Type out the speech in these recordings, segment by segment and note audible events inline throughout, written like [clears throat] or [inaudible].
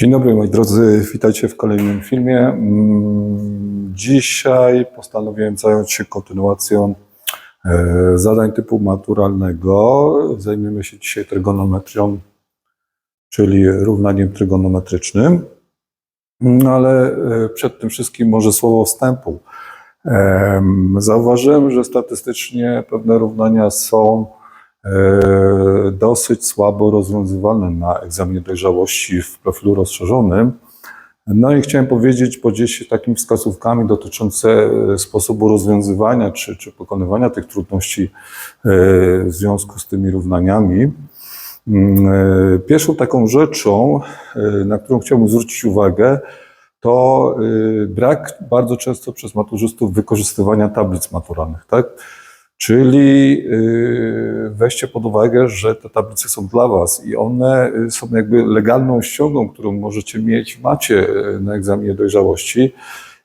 Dzień dobry moi drodzy, witajcie w kolejnym filmie. Mm, Dzisiaj postanowiłem zająć się kontynuacją e, zadań typu maturalnego. Zajmiemy się dzisiaj trygonometrią, czyli równaniem trygonometrycznym. No ale e, przed tym wszystkim może słowo wstępu. Em, Zauważyłem, że statystycznie pewne równania są e, dosyć słabo rozwiązywalne na egzaminie dojrzałości w profilu rozszerzonym. No i chciałem powiedzieć, podzielić się takimi wskazówkami dotyczące e, sposobu rozwiązywania czy, czy pokonywania tych trudności e, w związku z tymi równaniami. Mm, e, Pierwszą taką rzeczą, e, na którą chciałbym zwrócić uwagę, to e, brak bardzo często przez maturzystów wykorzystywania tablic maturalnych, tak? Czyli y, weźcie pod uwagę, że te tablice są dla Was i one y, są jakby legalną ściągą, którą możecie mieć, macie y, na egzaminie dojrzałości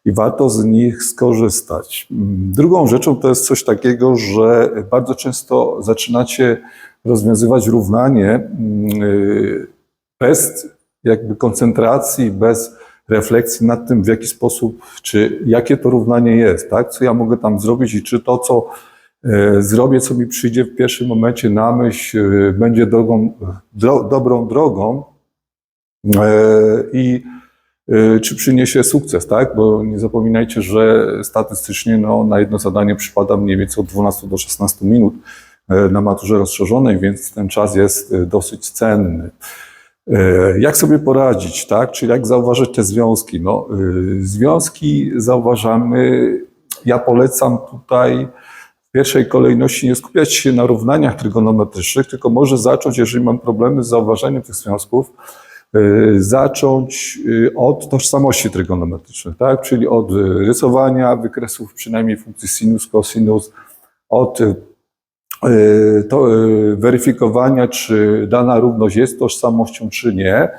i warto z nich skorzystać. Mm, Drugą rzeczą to jest coś takiego, że bardzo często zaczynacie rozwiązywać równanie mm, bez jakby koncentracji, bez refleksji nad tym, w jaki sposób, czy jakie to równanie jest, tak? Co ja mogę tam zrobić i czy to, co zrobię, co mi przyjdzie w pierwszym momencie na myśl, e, będzie drogą, dro, dobrą drogą e, i e, czy przyniesie sukces, tak? Bo nie zapominajcie, że statystycznie no, na jedno zadanie przypada mniej więcej od 12 do 16 minut e, na maturze rozszerzonej, więc ten czas jest e, dosyć cenny. E, Jak sobie poradzić, tak? Czyli jak zauważyć te związki? No, związki zauważamy, ja polecam tutaj w pierwszej kolejności nie skupiać się na równaniach trygonometrycznych, tylko może zacząć, jeżeli mam problemy z zauważeniem tych związków, y, zacząć y, od tożsamości trygonometrycznych, tak? Czyli od y, rysowania wykresów przynajmniej funkcji sinus, cosinus, od to, weryfikowania, czy dana równość jest tożsamością, czy nie.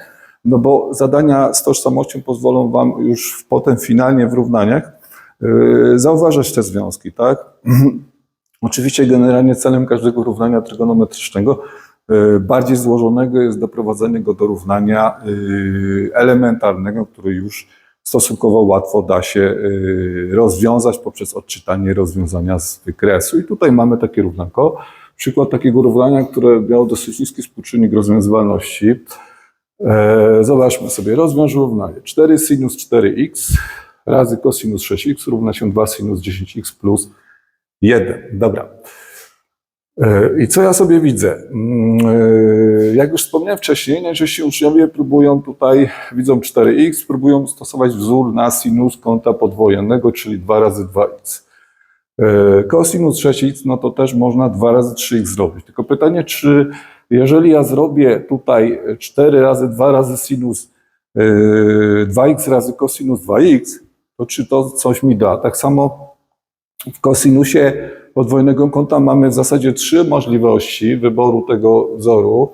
No bo zadania z tożsamością pozwolą Wam już potem finalnie w równaniach zauważać te związki, tak? [clears throat] Oczywiście generalnie celem każdego równania trygonometrycznego y, bardziej złożonego jest doprowadzenie go do równania y, elementarnego, który już stosunkowo łatwo da się y, rozwiązać poprzez odczytanie rozwiązania z wykresu. I tutaj mamy takie równanko. Przykład takiego równania, które miało dosyć niski współczynnik rozwiązywalności. E, Zobaczmy sobie, rozwiąż równanie 4 sinus 4x razy cosinus 6x równa się 2 sinus 10x plus 1. Dobra. E, I co ja sobie widzę? Mm, e, Jak już wspomniałem wcześniej, najczęściej uczniowie próbują tutaj, widzą 4x, próbują stosować wzór na sinus kąta podwojennego, czyli 2 razy 2x. E, Cosinus 6x, no to też można 2 razy 3x zrobić. Tylko pytanie, czy jeżeli ja zrobię tutaj 4 razy 2 razy sinus e, 2x razy cosinus 2x, to czy to coś mi da? Tak samo w kosinusie podwójnego kąta mamy w zasadzie trzy możliwości wyboru tego wzoru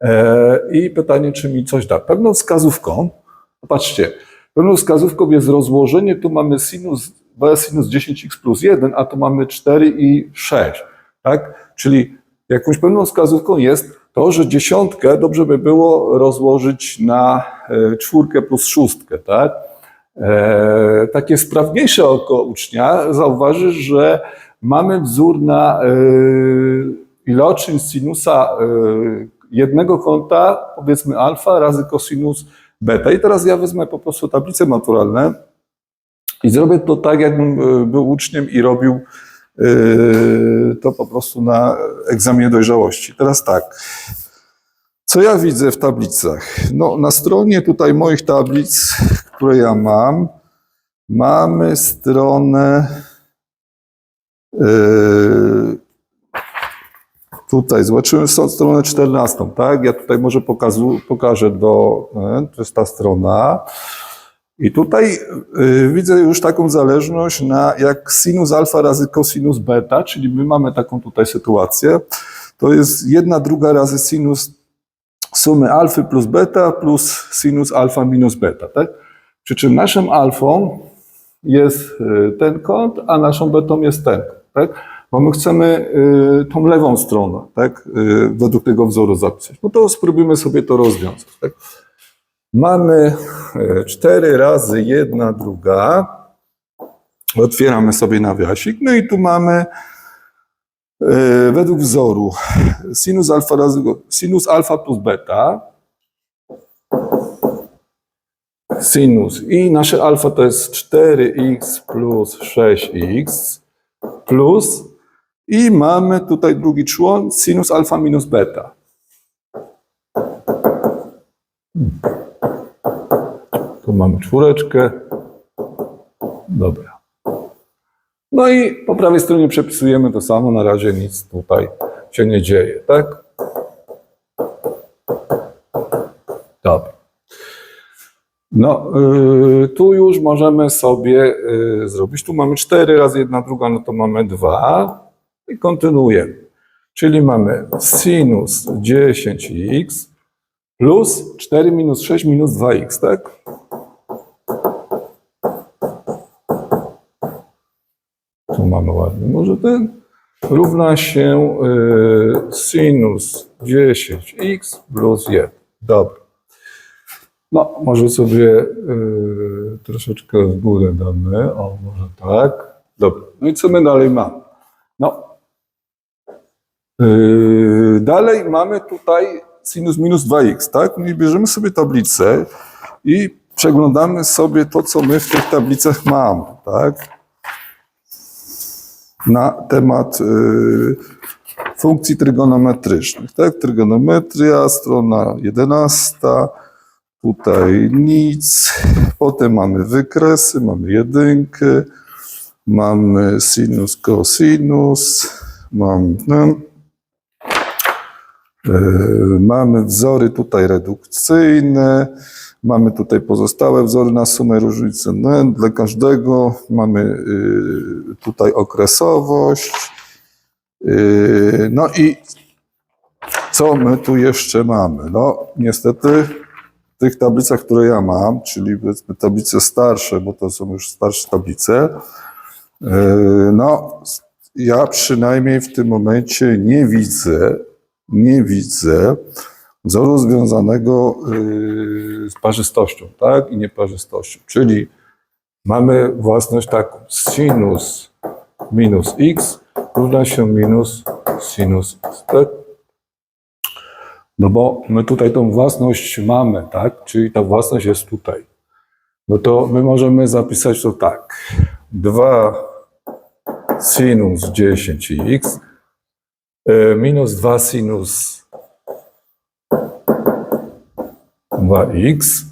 e, i pytanie, czy mi coś da. Pewną wskazówką, patrzcie, pewną wskazówką jest rozłożenie, tu mamy sinus, 2 sinus 10x plus 1, a tu mamy 4 i 6, tak? Czyli jakąś pewną wskazówką jest to, że dziesiątkę dobrze by było rozłożyć na e, czwórkę plus szóstkę, tak? E, takie sprawniejsze oko ucznia zauważy, że mamy wzór na e, iloczyn sinusa e, jednego kąta, powiedzmy alfa razy cosinus beta. I teraz ja wezmę po prostu tablice maturalne i zrobię to tak, jakbym był uczniem i robił to po prostu na egzaminie dojrzałości. Teraz tak. Co ja widzę w tablicach? No, na stronie tutaj moich tablic, które ja mam, mamy stronę. Yy, tutaj zobaczymy so- stronę 14, tak? Ja tutaj może pokazu, pokażę do. e, To jest ta strona. I tutaj y, widzę już taką zależność na jak sinus alfa razy cosinus beta, czyli my mamy taką tutaj sytuację. To jest jedna druga razy sinus sumy alfy plus beta plus sinus alfa minus beta, tak? Przy czym naszym alfą jest y, ten kąt, a naszą betą jest ten, tak? Bo my chcemy y, tą lewą stronę, tak? Y, według tego wzoru zapisać. No to spróbujmy sobie to rozwiązać, tak? Mamy e, 4 razy jedna druga. Otwieramy sobie nawiasik. No i tu mamy według wzoru sinus alfa, razy, sinus alfa plus beta. Sinus i nasze alfa to jest 4x plus 6x plus i mamy tutaj drugi człon sinus alfa minus beta. Tu mamy czwóreczkę. Dobra. No i po prawej stronie przepisujemy to samo. Na razie nic tutaj się nie dzieje, tak? Dobra. No, y, tu już możemy sobie y, zrobić. Tu mamy 4 razy jedna druga, no to mamy 2 i kontynuujemy. Czyli mamy sinus 10x plus 4 minus 6 minus 2x, tak? Tu mamy ładny, może ten równa się y, sinus 10x plus 1. Dobra. No, może sobie y, troszeczkę w górę damy. O, może tak. Dobra. No i co my dalej mamy? No. Yy, dalej mamy tutaj sinus minus 2x, tak? No i bierzemy sobie tablicę i przeglądamy sobie to, co my w tych tablicach mamy, tak? Na temat yy, funkcji trygonometrycznych, tak? Trygonometria, strona 11, tutaj nic, potem mamy wykresy, mamy jedynkę, mamy sinus, cosinus, mamy, no, e, mamy wzory tutaj redukcyjne, mamy tutaj pozostałe wzory na sumę różnicy no, dla każdego, mamy y, tutaj okresowość, y, no i co my tu jeszcze mamy? No niestety tych tablicach, które ja mam, czyli powiedzmy tablice starsze, bo to są już starsze tablice, yy, no ja przynajmniej w tym momencie nie widzę, nie widzę wzoru związanego yy, z parzystością, tak, i nieparzystością. Czyli mamy własność taką, sinus minus x równa się minus sinus x, tak? No bo my tutaj tą własność mamy, tak? Czyli ta własność jest tutaj. No to my możemy zapisać to tak. 2 sinus 10x y, minus 2 sinus 2x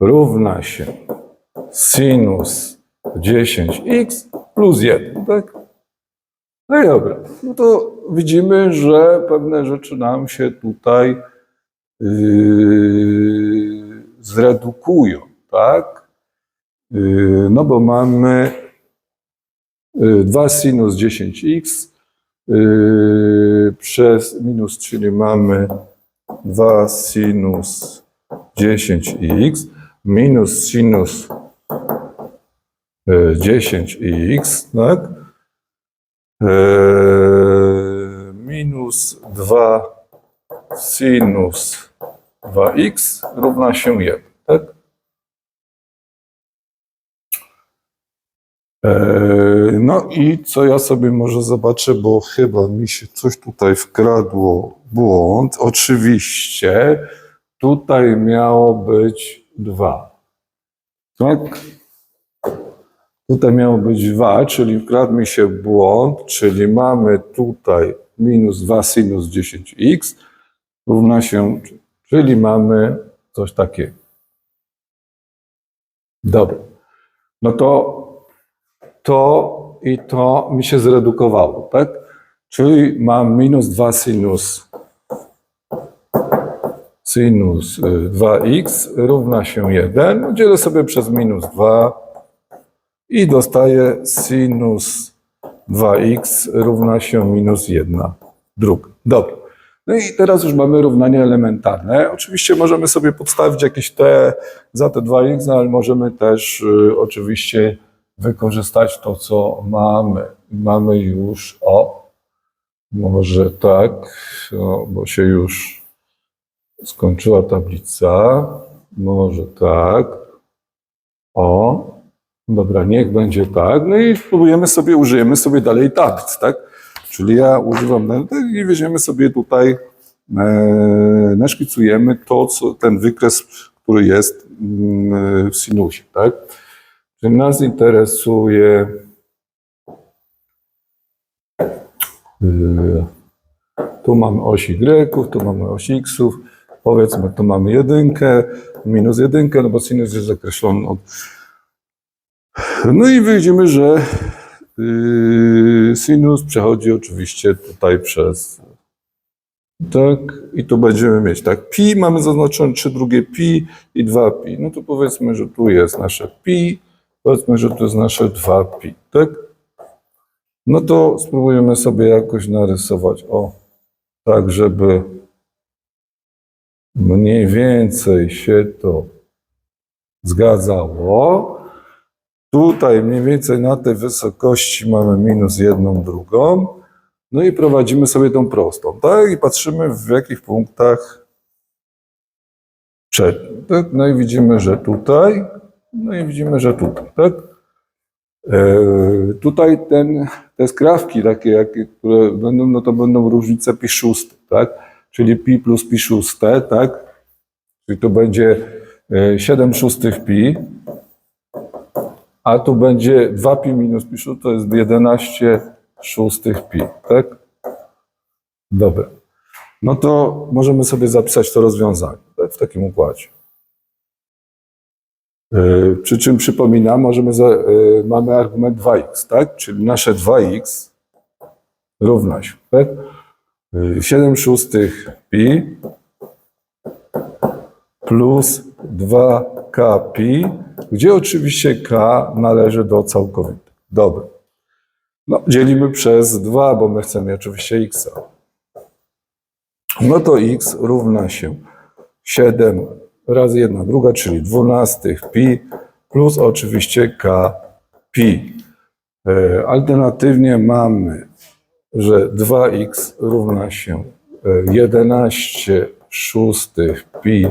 równa się sinus 10x plus 1, tak? No i dobra, no to widzimy, że pewne rzeczy nam się tutaj yy, zredukują, tak? Yy, no bo mamy yy, 2 sinus 10x yy, przez minus, czyli mamy 2 sinus 10x minus sinus yy, 10x, tak? Eee, minus 2 sinus 2x równa się 1, tak? Eee, No i co ja sobie może zobaczę, bo chyba mi się coś tutaj wkradło błąd. Oczywiście tutaj miało być 2. Tak? Tutaj miało być 2, czyli wkradł mi się błąd, czyli mamy tutaj minus 2 sinus 10x równa się, czyli mamy coś takiego. Dobra. No to to i to mi się zredukowało, tak? Czyli mam minus 2 sinus sinus y, 2x równa się 1. No, Dzielę sobie przez minus 2 i dostaję sinus 2x równa się minus 1 druga. Dobra. No i teraz już mamy równanie elementarne. Oczywiście możemy sobie podstawić jakieś t za te 2x, no ale możemy też y, oczywiście wykorzystać to, co mamy. Mamy już, o, może tak, o, bo się już skończyła tablica. może tak. O, dobra, niech będzie tak. No i spróbujemy sobie, użyjemy sobie dalej tablic, tak? Czyli ja używam no, i weźmiemy sobie tutaj, e, naszkicujemy to, co, ten wykres, który jest mm, w sinusie, tak? Czyli nas interesuje y, tu mamy oś Y, tu mamy oś X, powiedzmy tu mamy jedynkę, minus jedynkę, no bo sinus jest zakreślony od... No i widzimy, że yy, sinus przechodzi oczywiście tutaj przez... Tak, i tu będziemy mieć tak, pi mamy zaznaczone trzy drugie pi i 2 pi. No to powiedzmy, że tu jest nasze pi, powiedzmy, że tu jest nasze 2 pi, tak? No to spróbujemy sobie jakoś narysować, o, tak żeby mniej więcej się to zgadzało. Tutaj mniej więcej na tej wysokości mamy minus jedną drugą. No i prowadzimy sobie tą prostą, tak? I patrzymy w jakich punktach przed. Tak? No i widzimy, że tutaj, no i widzimy, że tutaj, tak? E, tutaj ten, te skrawki takie, jakie, które będą, no to będą różnice pi szóste, tak? Czyli pi plus pi szóste, tak? Czyli to będzie e, 7 szóstych pi, a tu będzie 2 pi minus pi to jest 11 szóstych pi, tak? Dobra. No to możemy sobie zapisać to rozwiązanie tak? w takim układzie. Yy, Przy czym przypominam, możemy za, yy, mamy argument 2x, tak? Czyli nasze 2x równa się, tak? Yy, 7 szóstych pi plus 2k pi, gdzie oczywiście k należy do całkowitych. Dobra. No, dzielimy przez 2, bo my chcemy oczywiście x. No to x równa się 7 razy 1 druga, czyli 12 pi plus oczywiście k pi. E, Alternatywnie mamy, że 2x równa się e, 11 szóstych pi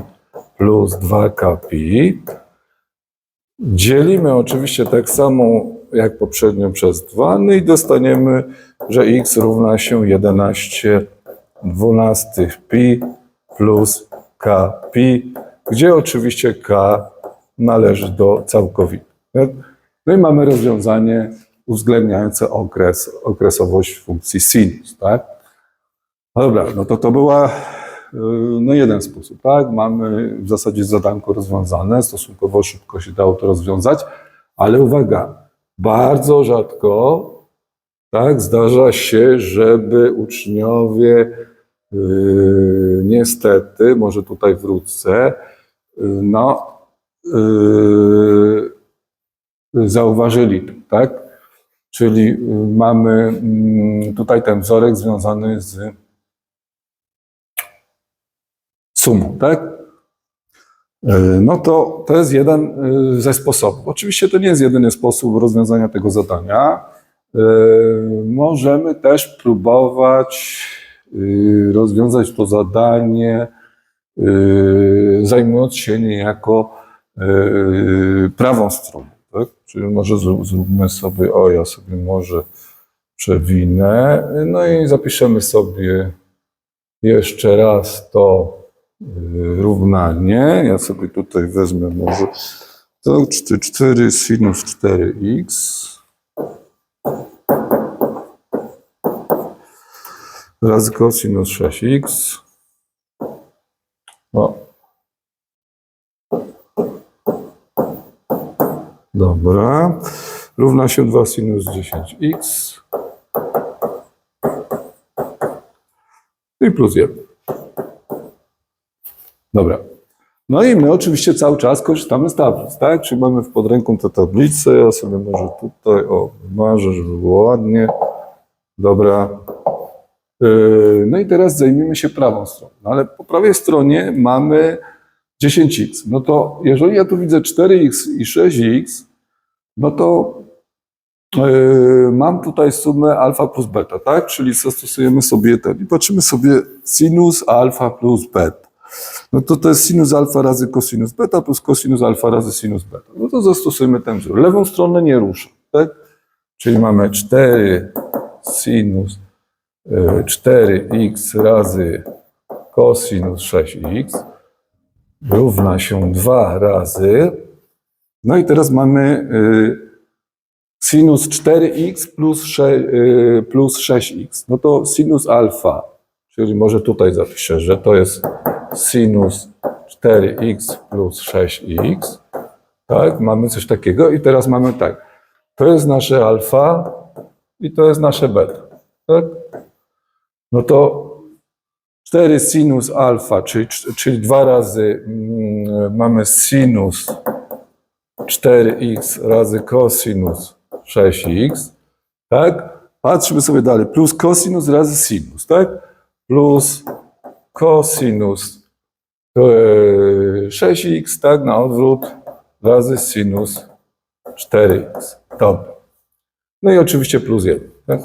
plus 2k pi. Dzielimy oczywiście tak samo jak poprzednio przez 2, no i dostaniemy, że x równa się 11 dwunastych pi plus k pi, gdzie oczywiście k należy do całkowitych. tak? No i mamy rozwiązanie uwzględniające okres, okresowość funkcji sinus, tak? No dobra, no to to była no jeden sposób, tak? Mamy w zasadzie zadanko rozwiązane, stosunkowo szybko się dało to rozwiązać, ale uwaga, bardzo rzadko tak, zdarza się, żeby uczniowie yy, niestety, może tutaj wrócę, yy, no, yy, zauważyli to, tak? Czyli yy, mamy mm, tutaj ten wzorek związany z sumą, tak? Yy, No to to jest jeden yy, ze sposobów. Oczywiście to nie jest jedyny sposób rozwiązania tego zadania. Yy, Możemy też próbować rozwiązać to zadanie, zajmując się niejako prawą stroną. Tak? Czyli może zró- zróbmy sobie, o ja sobie może przewinę, no i zapiszemy sobie jeszcze raz to równanie. Ja sobie tutaj wezmę może to 4 sinus 4x. razy cosinus 6x. O. Dobra. Równa się 2 sinus 10x. I plus 1. Dobra. No i my oczywiście cały czas korzystamy z tablic, tak? Czyli mamy w podręku tę tablicę. Ja sobie może tutaj, o, marzę, żeby było ładnie. Dobra. Yy, No i teraz zajmijmy się prawą stroną. No ale po prawej stronie mamy 10x. No to jeżeli ja tu widzę 4x i 6x, no to yy, mam tutaj sumę alfa plus beta, tak? Czyli zastosujemy sobie ten i patrzymy sobie sinus alfa plus beta. No to to jest sinus alfa razy cosinus beta plus cosinus alfa razy sinus beta. No to zastosujemy ten wzór. Lewą stronę nie ruszam, tak? Czyli mamy 4 sinus y, 4x razy cosinus 6x równa się 2 razy. No i teraz mamy y, sinus 4x plus, 6, y, plus 6x. No to sinus alfa, czyli może tutaj zapiszę, że to jest sinus 4x plus 6x. Tak, mamy coś takiego i teraz mamy tak. To jest nasze alfa i to jest nasze beta. Tak? No to 4 sinus alfa, czyli, czyli dwa razy mm, mamy sinus 4x razy cosinus 6x, tak? Patrzmy sobie dalej, plus cosinus razy sinus, tak? Plus cosinus 6x, tak? Na odwrót razy sinus 4x. Dobra. No i oczywiście plus 1, tak?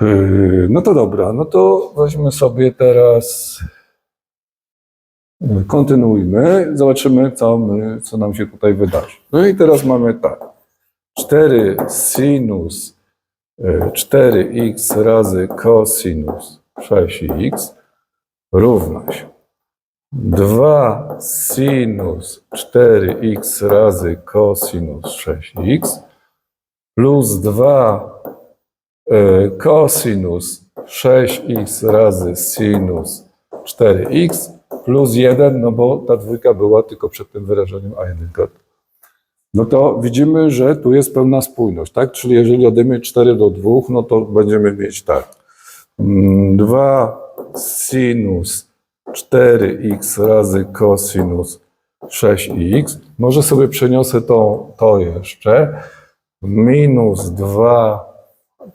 Yy, No to dobra, no to weźmy sobie teraz, yy, kontynuujmy, zobaczymy, co, my, co nam się tutaj wydarzy. No i teraz mamy tak, 4 sinus yy, 4x razy cosinus 6x równa się 2 sinus 4x razy cosinus 6x plus 2 e, cosinus 6x razy sinus 4x plus 1, no bo ta dwójka była tylko przed tym wyrażeniem a1. No to widzimy, że tu jest pełna spójność, tak? Czyli jeżeli odejmiemy 4 do 2, no to będziemy mieć tak. Mm, 2 sinus 4x razy cosinus 6x. Może sobie przeniosę to, to jeszcze. Minus 2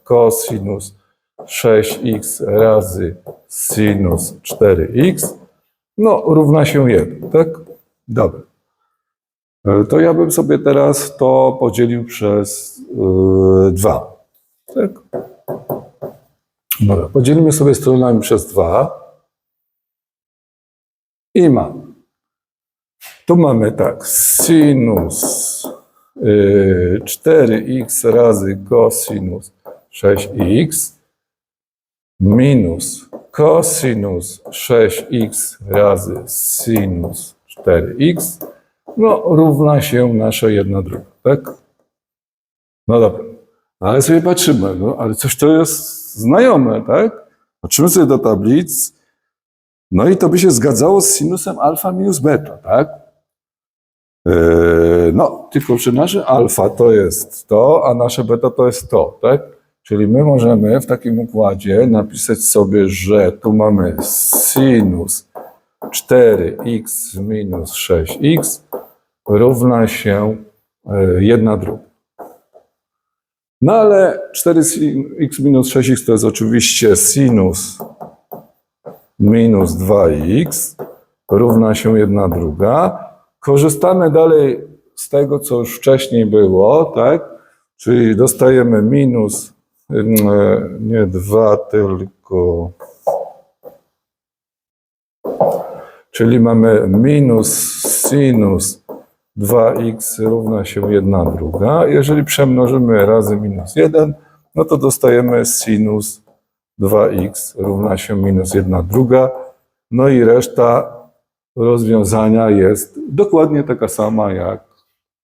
cosinus 6x razy sinus 4x. No, równa się 1, tak? Dobra. E, To ja bym sobie teraz to podzielił przez 2. tak? Dobra, podzielimy sobie stronami przez 2. I mam. Tu mamy tak, sinus y, 4x razy cosinus 6x minus cosinus 6x razy sinus 4x no, równa się nasza jedna druga, tak? No dobra, ale sobie patrzymy, no, ale coś to jest znajome, tak? Patrzymy sobie do tablic, no i to by się zgadzało z sinusem alfa minus beta, tak? Yy, no, tylko że nasze alfa to jest to, a nasze beta to jest to, tak? Czyli my możemy w takim układzie napisać sobie, że tu mamy sinus 4x minus 6x równa się 1 druga. No ale 4x minus 6x to jest oczywiście sinus minus 2x równa się 1 druga. Korzystamy dalej z tego, co już wcześniej było, tak? Czyli dostajemy minus, ym, e, nie 2, tylko... Czyli mamy minus sinus 2x równa się 1 druga. Jeżeli przemnożymy razy minus 1, no to dostajemy sinus 2x równa się minus 1 druga. No i reszta rozwiązania jest dokładnie taka sama jak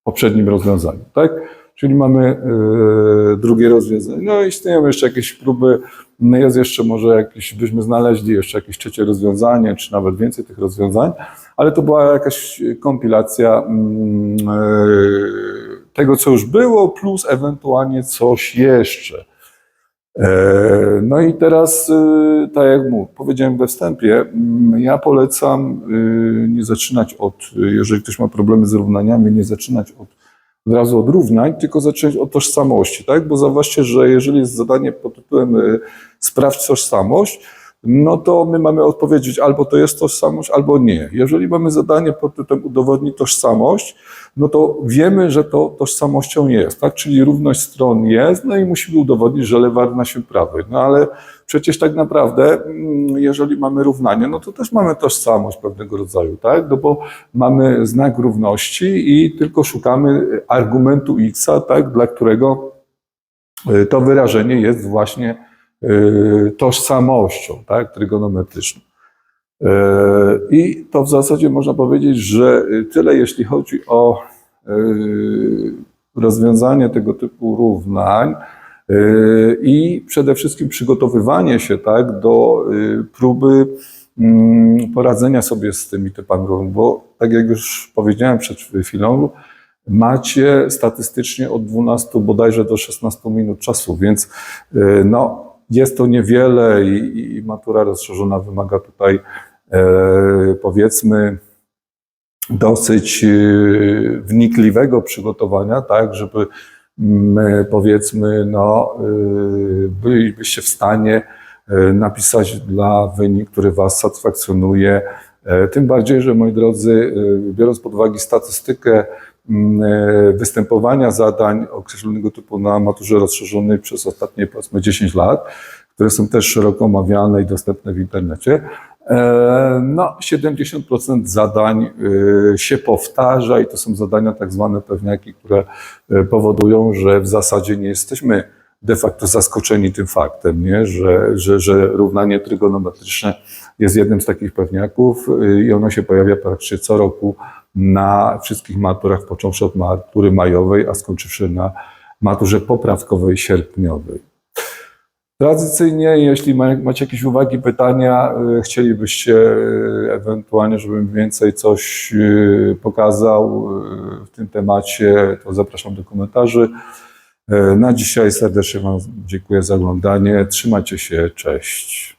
w poprzednim rozwiązaniu, tak? Czyli mamy yy, drugie rozwiązanie. No istnieją jeszcze jakieś próby, no jest jeszcze może jakieś, byśmy znaleźli jeszcze jakieś trzecie rozwiązanie, czy nawet więcej tych rozwiązań, ale to była jakaś kompilacja mm, yy, tego, co już było, plus ewentualnie coś jeszcze. E, No i teraz, y, tak jak mu powiedziałem we wstępie, mm, ja polecam nie zaczynać od, jeżeli ktoś ma problemy z równaniami, nie zaczynać od, od razu od równań, tylko zacząć od tożsamości, tak? Bo zauważcie, że jeżeli jest zadanie pod tytułem y, sprawdź tożsamość, no to my mamy odpowiedzieć albo to jest tożsamość, albo nie. Jeżeli mamy zadanie pod tytułem udowodnij tożsamość, no to wiemy, że to tożsamością jest, tak? Czyli równość stron jest, no i musimy udowodnić, że lewa równa się prawej. No ale przecież tak naprawdę, mm, jeżeli mamy równanie, no to też mamy tożsamość pewnego rodzaju, tak? No bo mamy znak równości i tylko szukamy argumentu x, tak? Dla którego y, to wyrażenie jest właśnie tożsamością, tak? Trygonometryczną. Y, I to w zasadzie można powiedzieć, że tyle jeśli chodzi o y, rozwiązanie tego typu równań y, i przede wszystkim przygotowywanie się tak, do y, próby mm, poradzenia sobie z tymi typami równań, bo tak jak już powiedziałem przed chwilą, macie statystycznie od 12 bodajże do 16 minut czasu, więc y, no, jest to niewiele i, i matura rozszerzona wymaga tutaj e, powiedzmy dosyć e, wnikliwego przygotowania, tak, żeby mm, powiedzmy, no, e, bylibyście w stanie e, napisać dla wynik, który Was satysfakcjonuje. E, Tym bardziej, że moi drodzy, e, biorąc pod uwagę statystykę e, występowania zadań określonego typu na maturze rozszerzonej przez ostatnie powiedzmy 10 lat, które są też szeroko omawiane i dostępne w internecie, e, no 70% zadań e, się powtarza i to są zadania tak zwane pewniaki, które e, powodują, że w zasadzie nie jesteśmy de facto zaskoczeni tym faktem, nie? Że, że, że równanie trygonometryczne jest jednym z takich pewniaków y, i ono się pojawia praktycznie co roku na wszystkich maturach, począwszy od matury majowej, a skończywszy na maturze poprawkowej sierpniowej. Tradycyjnie, jeśli ma- macie jakieś uwagi, pytania, y, chcielibyście y, ewentualnie, żebym więcej coś pokazał w tym temacie, to zapraszam do komentarzy. Y, Na dzisiaj serdecznie Wam dziękuję za oglądanie. Trzymajcie się, cześć.